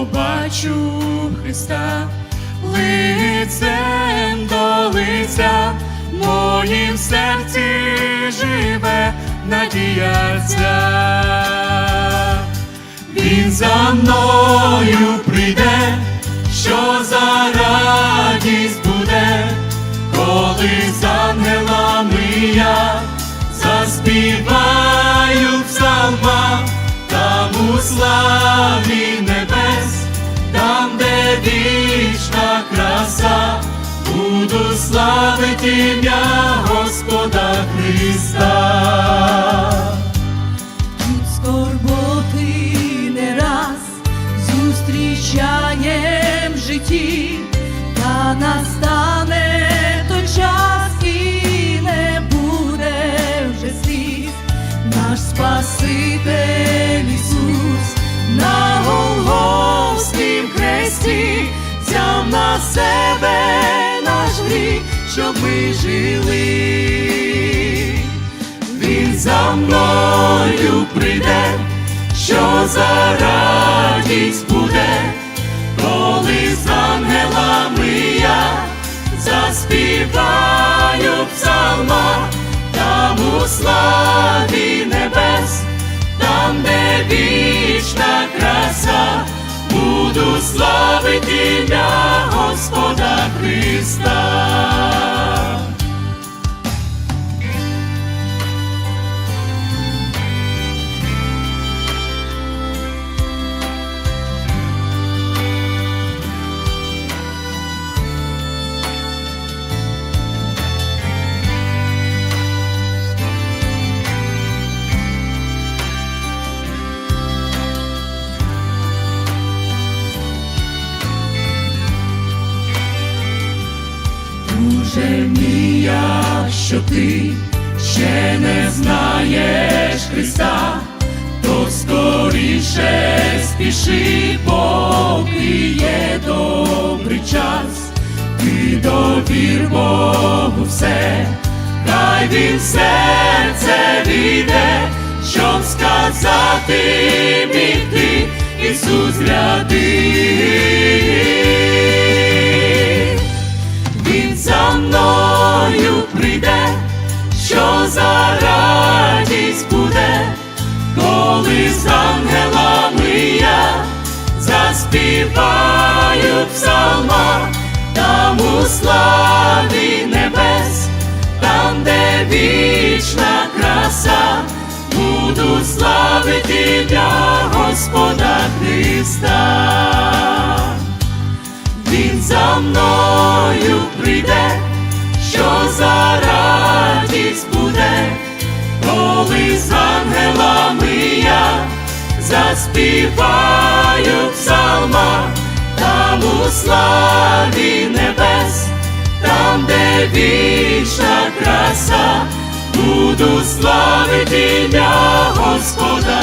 побачу Христа, лицем до лиця, моїм серці живе надія ця. Він за мною прийде, що за радість буде, коли з ангелами я заспіваю псалма, там у славі буду славити ім'я Господа Христа. Тут скорботи не раз зустрічаєм в житті, та настане той час і не буде вже сліз. Наш Спаситель Ісус на Голгофськім хресті взяв на себе щоб ми жили. Він за мною прийде, що за радість буде, коли з ангелами я заспіваю псалма, там у славі небес, там, де вічна краса, буду славити ім'я Господа Христа. Мій, якщо ти ще не знаєш Христа, то скоріше спіши, поки є добрий час, ти довір Богу все, хай він серце війде, щоб сказати міг ти, Ісус ряди. Коли з ангелами я заспіваю псалма, там у славі небес, там, де вічна краса, буду славити ім'я Господа Христа. Він за мною прийде, що за радість буде, коли з ангелами заспіваю псалма, там у славі небес, там, де вічна краса, буду славити ім'я Господа.